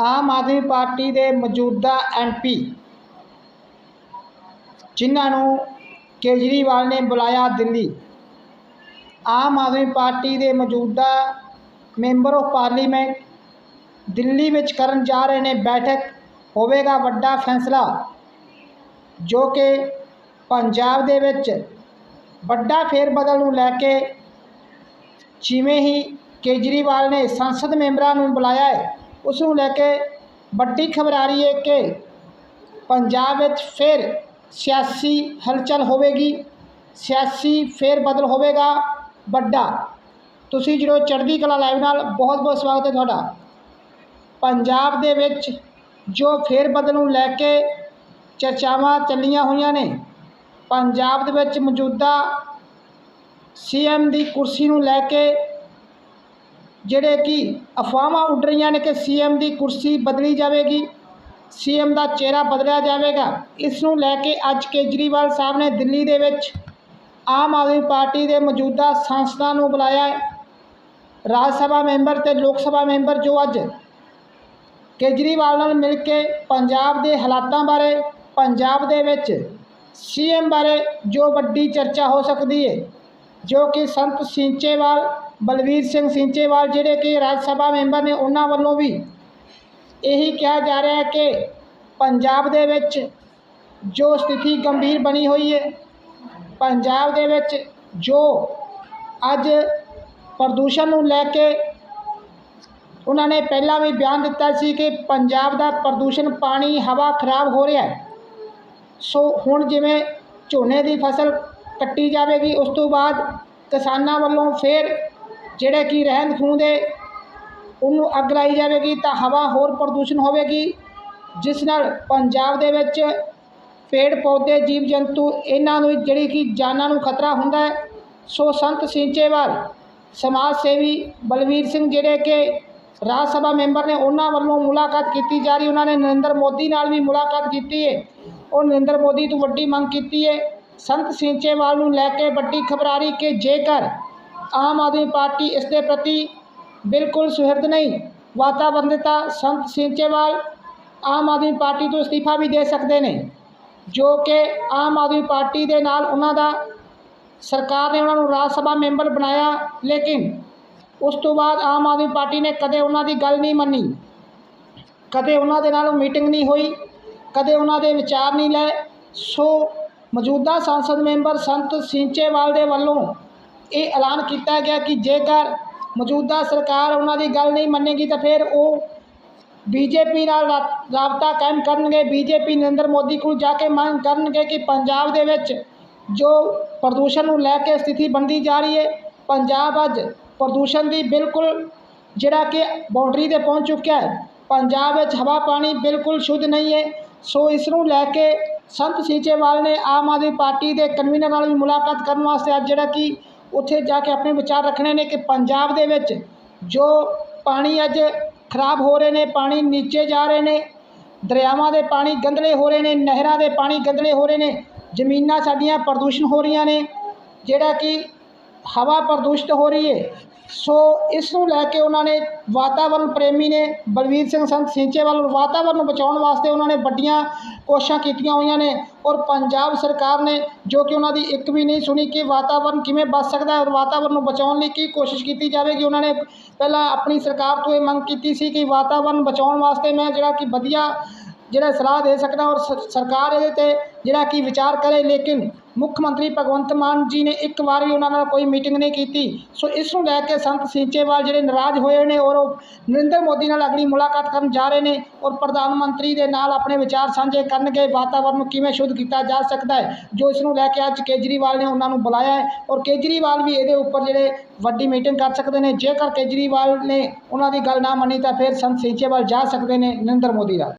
Aam Aadmi party ਦੇ ਮੌਜੂਦਾ MP ਜਿਨ੍ਹਾਂ ਨੂੰ ਕੇਜਰੀਵਾਲ ਨੇ ਬੁਲਾਇਆ ਦਿੱਲੀ। ਆਮ ਆਦਮੀ ਪਾਰਟੀ ਦੇ ਮੌਜੂਦਾ ਮੈਂਬਰ ਆਫ ਪਾਰਲੀਮੈਂਟ ਦਿੱਲੀ ਵਿੱਚ ਕਰਨ ਜਾ ਰਹੇ ਨੇ ਬੈਠਕ, ਹੋਵੇਗਾ ਵੱਡਾ ਫੈਸਲਾ, ਜੋ ਕਿ ਪੰਜਾਬ ਦੇ ਵਿੱਚ ਵੱਡਾ ਫੇਰਬਦਲ ਨੂੰ ਲੈ ਕੇ ਜਿਵੇਂ ਹੀ ਕੇਜਰੀਵਾਲ ਨੇ ਸੰਸਦ ਮੈਂਬਰਾਂ ਨੂੰ ਬੁਲਾਇਆ ਹੈ। ਉਸ ਨੂੰ ਲੈ ਕੇ ਵੱਡੀ ਖਬਰ ਆ ਰਹੀ ਹੈ ਕਿ ਪੰਜਾਬ ਵਿੱਚ ਫਿਰ ਸਿਆਸੀ ਹਲਚਲ ਹੋਵੇਗੀ। ਸਿਆਸੀ ਫੇਰ ਬਦਲ ਹੋਵੇਗਾ। ਵੱਡਾ, ਤੁਸੀਂ ਜਿਹੜੋ ਚੜ੍ਹਦੀ ਕਲਾ ਲਾਈਵ ਨਾਲ ਬਹੁਤ ਬਹੁਤ ਸਵਾਗਤ ਹੈ ਤੁਹਾਡਾ। ਪੰਜਾਬ ਦੇ ਵਿੱਚ ਜੋ ਫੇਰ ਬਦਲ ਨੂੰ ਲੈ ਕੇ ਚਰਚਾਵਾਂ ਚੱਲੀਆਂ ਹੋਈਆਂ ਨੇ, ਪੰਜਾਬ ਦੇ ਵਿੱਚ ਮੌਜੂਦਾ ਸੀਐਮ ਦੀ ਕੁਰਸੀ ਨੂੰ ਲੈ ਕੇ ਜਿਹੜੇ ਕਿ ਅਫਵਾਹਾਂ ਉੱਡ ਰਹੀਆਂ ਨੇ ਕਿ ਸੀਐਮ ਦੀ ਕੁਰਸੀ ਬਦਲੀ ਜਾਵੇਗੀ, ਸੀਐਮ ਦਾ ਚਿਹਰਾ ਬਦਲਿਆ ਜਾਵੇਗਾ। ਇਸ ਨੂੰ ਲੈ ਕੇ ਅੱਜ ਕੇਜਰੀਵਾਲ ਸਾਹਿਬ ਨੇ ਦਿੱਲੀ ਦੇ ਵਿੱਚ ਆਮ ਆਦਮੀ ਪਾਰਟੀ ਦੇ ਮੌਜੂਦਾ ਸੰਸਦਾਂ ਨੂੰ ਬੁਲਾਇਆ ਹੈ। ਰਾਜ ਸਭਾ ਮੈਂਬਰ ਤੇ ਲੋਕ ਸਭਾ ਮੈਂਬਰ ਜੋ ਅੱਜ ਕੇਜਰੀਵਾਲ ਨਾਲ ਮਿਲ ਕੇ ਪੰਜਾਬ ਦੇ ਹਾਲਾਤਾਂ ਬਾਰੇ, ਪੰਜਾਬ ਦੇ ਵਿੱਚ ਸੀਐਮ ਬਾਰੇ ਜੋ ਵੱਡੀ ਚਰਚਾ ਹੋ ਸਕਦੀ ਹੈ, ਜੋ ਕਿ ਸੰਤ ਸਿੰਚੇਵਾਲ ਬਲਵੀਰ ਸਿੰਘ ਸਿੰਚੇਵਾਲ ਜਿਹੜੇ ਕਿ ਰਾਜ ਸਭਾ ਮੈਂਬਰ ਨੇ, ਉਹਨਾਂ ਵੱਲੋਂ ਵੀ ਇਹੀ ਕਿਹਾ ਜਾ ਰਿਹਾ ਹੈ ਕਿ ਪੰਜਾਬ ਦੇ ਵਿੱਚ ਜੋ ਸਥਿਤੀ ਗੰਭੀਰ ਬਣੀ ਹੋਈ ਹੈ, ਪੰਜਾਬ ਦੇ ਵਿੱਚ ਜੋ ਅੱਜ ਪ੍ਰਦੂਸ਼ਣ ਨੂੰ ਲੈ ਕੇ ਉਹਨਾਂ ਨੇ ਪਹਿਲਾਂ ਵੀ ਬਿਆਨ ਦਿੱਤਾ ਸੀ ਕਿ ਪੰਜਾਬ ਦਾ ਪ੍ਰਦੂਸ਼ਣ ਪਾਣੀ, ਹਵਾ ਖਰਾਬ ਹੋ ਰਿਹਾ ਹੈ। ਸੋ ਹੁਣ ਜਿਵੇਂ ਝੋਨੇ ਦੀ ਫਸਲ ਕੱਟੀ ਜਾਵੇਗੀ, ਉਸ ਤੋਂ ਬਾਅਦ ਕਿਸਾਨਾਂ ਵੱਲੋਂ ਫਿਰ ਜਿਹੜੇ ਕਿ ਰਹਿੰਦ ਖੂੰਹਦ ਦੇ ਉਹਨੂੰ ਅੱਗ ਲਾਈ ਜਾਵੇਗੀ ਤਾਂ ਹਵਾ ਹੋਰ ਪ੍ਰਦੂਸ਼ਣ ਹੋਵੇਗੀ, ਜਿਸ ਨਾਲ ਪੰਜਾਬ ਦੇ ਵਿੱਚ ਪੇੜ ਪੌਦੇ ਜੀਵ ਜੰਤੂ ਇਹਨਾਂ ਨੂੰ ਜਿਹੜੀ ਕਿ ਜਾਨਾਂ ਨੂੰ ਖਤਰਾ ਹੁੰਦਾ ਹੈ, ਸੋ ਸੰਤ ਸਿੰਚੇਵਾਲ, ਸਮਾਜ ਸੇਵੀ ਬਲਵੀਰ ਸਿੰਘ ਜਿਹੜੇ ਕਿ ਰਾਜ ਸਭਾ ਮੈਂਬਰ ਨੇ, ਉਹਨਾਂ ਵੱਲੋਂ ਮੁਲਾਕਾਤ ਕੀਤੀ ਜਾ ਰਹੀ ਉਹਨਾਂ ਨੇ ਨਰਿੰਦਰ ਮੋਦੀ ਨਾਲ ਵੀ ਮੁਲਾਕਾਤ ਕੀਤੀ ਹੈ। ਉਹ ਨਰਿੰਦਰ ਮੋਦੀ ਤੋਂ ਵੱਡੀ ਮੰਗ ਕੀਤੀ ਹੈ। ਸੰਤ ਸਿੰਚੇਵਾਲ ਨੂੰ ਲੈ ਕੇ ਵੱਡੀ ਖਬਰ ਆ ਰਹੀ ਕਿ ਜੇਕਰ ਆਮ ਆਦਮੀ ਪਾਰਟੀ ਇਸ ਦੇ ਪ੍ਰਤੀ ਬਿਲਕੁਲ ਸੁਹਿਰਦ ਨਹੀਂ। ਵਾਤਾਵਰਨ ਦਿੱਤਾ ਸੰਤ ਸਿੰਚੇਵਾਲ ਆਮ ਆਦਮੀ ਪਾਰਟੀ ਤੋਂ ਅਸਤੀਫਾ ਵੀ ਦੇ ਸਕਦੇ ਨੇ, ਜੋ ਕਿ ਆਮ ਆਦਮੀ ਪਾਰਟੀ ਦੇ ਨਾਲ ਉਹਨਾਂ ਦਾ ਸਰਕਾਰ ਨੇ ਉਹਨਾਂ ਨੂੰ ਰਾਜ ਸਭਾ ਮੈਂਬਰ ਬਣਾਇਆ, ਲੇਕਿਨ ਉਸ ਤੋਂ ਬਾਅਦ ਆਮ ਆਦਮੀ ਪਾਰਟੀ ਨੇ ਕਦੇ ਉਹਨਾਂ ਦੀ ਗੱਲ ਨਹੀਂ ਮੰਨੀ, ਕਦੇ ਉਹਨਾਂ ਦੇ ਨਾਲ ਮੀਟਿੰਗ ਨਹੀਂ ਹੋਈ, ਕਦੇ ਉਹਨਾਂ ਦੇ ਵਿਚਾਰ ਨਹੀਂ ਲਏ। ਸੋ ਮੌਜੂਦਾ ਸੰਸਦ ਮੈਂਬਰ ਸੰਤ ਸਿੰਚੇਵਾਲ ਦੇ ਵੱਲੋਂ ਇਹ ਐਲਾਨ ਕੀਤਾ ਗਿਆ ਕਿ ਜੇਕਰ ਮੌਜੂਦਾ ਸਰਕਾਰ ਉਹਨਾਂ ਦੀ ਗੱਲ ਨਹੀਂ ਮੰਨੇਗੀ ਤਾਂ ਫਿਰ ਉਹ ਬੀਜੇਪੀ ਨਾਲ ਰਾਬਤਾ ਕਾਇਮ ਕਰਨਗੇ। ਬੀਜੇਪੀ ਨਰਿੰਦਰ ਮੋਦੀ ਕੋਲ ਜਾ ਕੇ ਮੰਗ ਕਰਨਗੇ ਕਿ ਪੰਜਾਬ ਦੇ ਵਿੱਚ ਜੋ ਪ੍ਰਦੂਸ਼ਣ ਨੂੰ ਲੈ ਕੇ ਸਥਿਤੀ ਬਣਦੀ ਜਾ ਰਹੀ ਹੈ, ਪੰਜਾਬ ਅੱਜ ਪ੍ਰਦੂਸ਼ਣ ਦੀ ਬਿਲਕੁਲ ਜਿਹੜਾ ਕਿ ਬਾਉਂਡਰੀ ਤੇ ਪਹੁੰਚ ਚੁੱਕਿਆ ਹੈ। ਪੰਜਾਬ ਵਿੱਚ ਹਵਾ ਪਾਣੀ ਬਿਲਕੁਲ ਸ਼ੁੱਧ ਨਹੀਂ ਹੈ। ਸੋ ਇਸ ਨੂੰ ਲੈ ਕੇ ਸੰਤ ਸੀਚੇਵਾਲ ਨੇ ਆਮ ਆਦਮੀ ਪਾਰਟੀ ਦੇ ਕਨਵੀਨਰ ਨਾਲ ਵੀ ਮੁਲਾਕਾਤ ਕਰਨ ਵਾਸਤੇ ਅੱਜ ਜਿਹੜਾ ਕਿ ਉੱਥੇ ਜਾ ਕੇ ਆਪਣੇ ਵਿਚਾਰ ਰੱਖਣੇ ਨੇ ਕਿ ਪੰਜਾਬ ਦੇ ਵਿੱਚ ਜੋ ਪਾਣੀ ਅੱਜ ਖਰਾਬ ਹੋ ਰਹੇ ਨੇ, ਪਾਣੀ ਨੀਚੇ ਜਾ ਰਹੇ ਨੇ, ਦਰਿਆਵਾਂ ਦੇ ਪਾਣੀ ਗੰਦਲੇ ਹੋ ਰਹੇ ਨੇ, ਨਹਿਰਾਂ ਦੇ ਪਾਣੀ ਗੰਦਲੇ ਹੋ ਰਹੇ ਨੇ, ਜ਼ਮੀਨਾਂ ਸਾਡੀਆਂ ਪ੍ਰਦੂਸ਼ਣ ਹੋ ਰਹੀਆਂ ਨੇ, ਜਿਹੜਾ ਕਿ ਹਵਾ ਪ੍ਰਦੂਸ਼ਿਤ ਹੋ ਰਹੀ ਹੈ। ਸੋ ਇਸ ਨੂੰ ਲੈ ਕੇ ਉਹਨਾਂ ਨੇ ਵਾਤਾਵਰਣ ਪ੍ਰੇਮੀ ਨੇ ਬਲਵੀਰ ਸਿੰਘ ਸੰਤ ਸਿੰਚੇਵਾਲ ਵਾਤਾਵਰਣ ਨੂੰ ਬਚਾਉਣ ਵਾਸਤੇ ਉਹਨਾਂ ਨੇ ਵੱਡੀਆਂ ਕੋਸ਼ਿਸ਼ਾਂ ਕੀਤੀਆਂ ਹੋਈਆਂ ਨੇ ਔਰ ਪੰਜਾਬ ਸਰਕਾਰ ਨੇ ਜੋ ਕਿ ਉਹਨਾਂ ਦੀ ਇੱਕ ਵੀ ਨਹੀਂ ਸੁਣੀ ਕਿ ਵਾਤਾਵਰਣ ਕਿਵੇਂ ਬਚ ਸਕਦਾ ਹੈ ਔਰ ਵਾਤਾਵਰਣ ਨੂੰ ਬਚਾਉਣ ਲਈ ਕੀ ਕੋਸ਼ਿਸ਼ ਕੀਤੀ ਜਾਵੇਗੀ, ਉਹਨਾਂ ਨੇ ਪਹਿਲਾਂ ਆਪਣੀ ਸਰਕਾਰ ਤੋਂ ਇਹ ਮੰਗ ਕੀਤੀ ਸੀ ਕਿ ਵਾਤਾਵਰਣ ਬਚਾਉਣ ਵਾਸਤੇ ਮੈਂ ਜਿਹੜਾ ਕਿ ਵਧੀਆ ਜਿਹੜਾ ਸਲਾਹ ਦੇ ਸਕਦਾ ਔਰ ਸ- ਸਰਕਾਰ ਇਹਦੇ ਤੇ ਜਿਹੜਾ ਕਿ ਵਿਚਾਰ ਕਰੇ ਲੇਕਿਨ ਮੁੱਖ ਮੰਤਰੀ ਭਗਵੰਤ ਮਾਨ ਜੀ ਨੇ ਇੱਕ ਵਾਰ ਵੀ ਉਹਨਾਂ ਨਾਲ ਕੋਈ ਮੀਟਿੰਗ ਨਹੀਂ ਕੀਤੀ। ਸੋ ਇਸ ਨੂੰ ਲੈ ਕੇ ਸੰਤ ਸਿੰਚੇਵਾਲ ਜਿਹੜੇ ਨਾਰਾਜ਼ ਹੋਏ ਨੇ ਔਰ ਉਹ ਨਰਿੰਦਰ ਮੋਦੀ ਨਾਲ ਅਗਲੀ ਮੁਲਾਕਾਤ ਕਰਨ ਜਾ ਰਹੇ ਨੇ ਔਰ ਪ੍ਰਧਾਨ ਮੰਤਰੀ ਦੇ ਨਾਲ ਆਪਣੇ ਵਿਚਾਰ ਸਾਂਝੇ ਕਰਨਗੇ, ਵਾਤਾਵਰਨ ਨੂੰ ਕਿਵੇਂ ਸ਼ੁੱਧ ਕੀਤਾ ਜਾ ਸਕਦਾ ਹੈ, ਜੋ ਇਸ ਨੂੰ ਲੈ ਕੇ ਅੱਜ ਕੇਜਰੀਵਾਲ ਨੇ ਉਹਨਾਂ ਨੂੰ ਬੁਲਾਇਆ ਹੈ ਔਰ ਕੇਜਰੀਵਾਲ ਵੀ ਇਹਦੇ ਉੱਪਰ ਜਿਹੜੇ ਵੱਡੀ ਮੀਟਿੰਗ ਕਰ ਸਕਦੇ ਨੇ। ਜੇਕਰ ਕੇਜਰੀਵਾਲ ਨੇ ਉਹਨਾਂ ਦੀ ਗੱਲ ਨਾ ਮੰਨੀ ਤਾਂ ਫਿਰ ਸੰਤ ਸਿੰਚੇਵਾਲ ਜਾ ਸਕਦੇ ਨੇ ਨਰਿੰਦਰ ਮੋਦੀ ਨਾਲ।